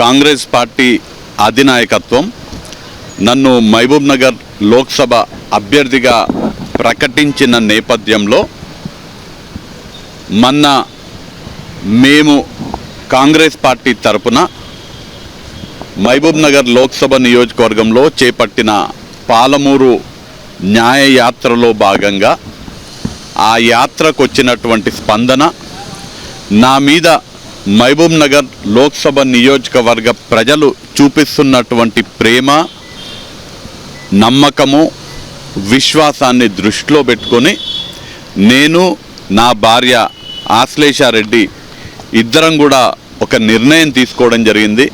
Congress party అధినాయకత్వం నన్ను మహబూబ్ నగర్ లోక్సభ అభ్యర్థిగా ప్రకటించిన నేపథ్యంలో మొన్న మేము కాంగ్రెస్ పార్టీ తరపున మహబూబ్ నగర్ లోక్సభ నియోజకవర్గంలో చేపట్టిన పాలమూరు న్యాయయాత్రలో భాగంగా ఆ యాత్రకు వచ్చినటువంటి స్పందన నా మీద మహబూబ్ నగర్ లోక్సభ నియోజకవర్గ ప్రజలు చూపిస్తున్నటువంటి ప్రేమ నమ్మకము విశ్వాసాన్ని దృష్టిలో పెట్టుకొని నేను నా భార్య ఆశ్లేషారెడ్డి ఇద్దరం కూడా ఒక నిర్ణయం తీసుకోవడం జరిగింది.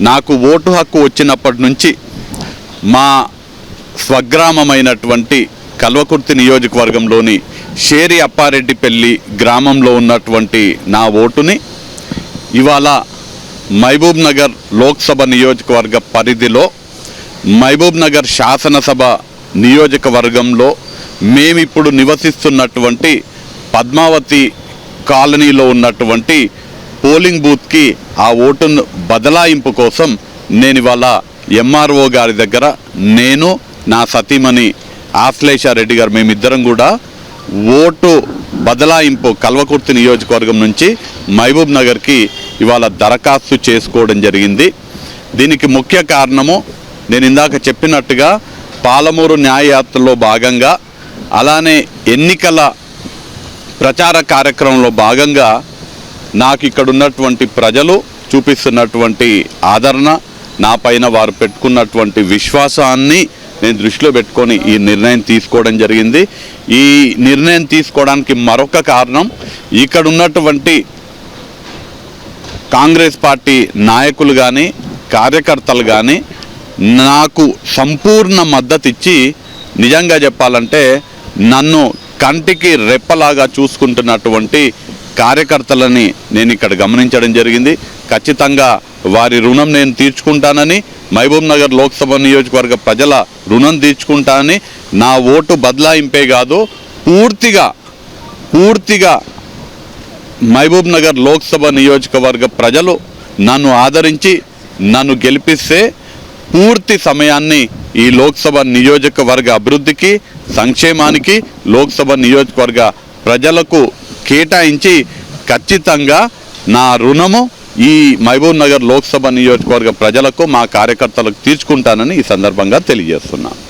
నాకు ఓటు హక్కు వచ్చినప్పటి నుంచి మా స్వగ్రామమైనటువంటి కల్వకుర్తి నియోజకవర్గంలోని షేరి అప్పారెడ్డిపల్లి గ్రామంలో ఉన్నటువంటి నా ఓటుని ఇవాళ మహబూబ్ నగర్ లోక్సభ నియోజకవర్గ పరిధిలో మహబూబ్ నగర్ శాసనసభ నియోజకవర్గంలో మేమిప్పుడు నివసిస్తున్నటువంటి పద్మావతి కాలనీలో ఉన్నటువంటి పోలింగ్ బూత్కి ఆ ఓటును బదలాయింపు కోసం నేను ఇవాళ ఎంఆర్ఓ గారి దగ్గర నేను నా సతీమణి ఆశ్లేషారెడ్డి గారు మేమిద్దరం కూడా ఓటు బదలాయింపు కల్వకుర్తి నియోజకవర్గం నుంచి మహబూబ్ నగర్కి ఇవాళ దరఖాస్తు చేసుకోవడం జరిగింది. దీనికి ముఖ్య కారణము నేను ఇందాక చెప్పినట్టుగా పాలమూరు న్యాయయాత్రలో భాగంగా అలానే ఎన్నికల ప్రచార కార్యక్రమంలో భాగంగా నాకు ఇక్కడ ఉన్నటువంటి ప్రజలు చూపిస్తున్నటువంటి ఆదరణ నా పైన వారు పెట్టుకున్నటువంటి విశ్వాసాన్ని నేను దృష్టిలో పెట్టుకొని ఈ నిర్ణయం తీసుకోవడం జరిగింది. ఈ నిర్ణయం తీసుకోవడానికి మరొక కారణం ఇక్కడ ఉన్నటువంటి కాంగ్రెస్ పార్టీ నాయకులు కానీ కార్యకర్తలు కానీ నాకు సంపూర్ణ మద్దతు ఇచ్చి నిజంగా చెప్పాలంటే నన్ను కంటికి రెప్పలాగా చూసుకుంటున్నటువంటి కార్యకర్తలని నేను ఇక్కడ గమనించడం జరిగింది. ఖచ్చితంగా వారి రుణం నేను తీర్చుకుంటానని మహబూబ్ నగర్ లోక్సభ నియోజకవర్గ ప్రజల రుణం తీర్చుకుంటానని నా ఓటు బదలాయింపే కాదు పూర్తిగా పూర్తిగా మహబూబ్ నగర్ లోక్సభ నియోజకవర్గ ప్రజలు నన్ను ఆదరించి నన్ను గెలిపిస్తే పూర్తి సమయాన్ని ఈ లోక్సభ నియోజకవర్గ అభివృద్ధికి సంక్షేమానికి లోక్సభ నియోజకవర్గ ప్రజలకు కేటాయించి ఖచ్చితంగా నా రుణము ఈ మహబూబ్ నగర్ లోక్సభ నియోజకవర్గ ప్రజలకు మా కార్యకర్తలకు తీర్చుకుంటానని ఈ సందర్భంగా తెలియజేస్తున్నాను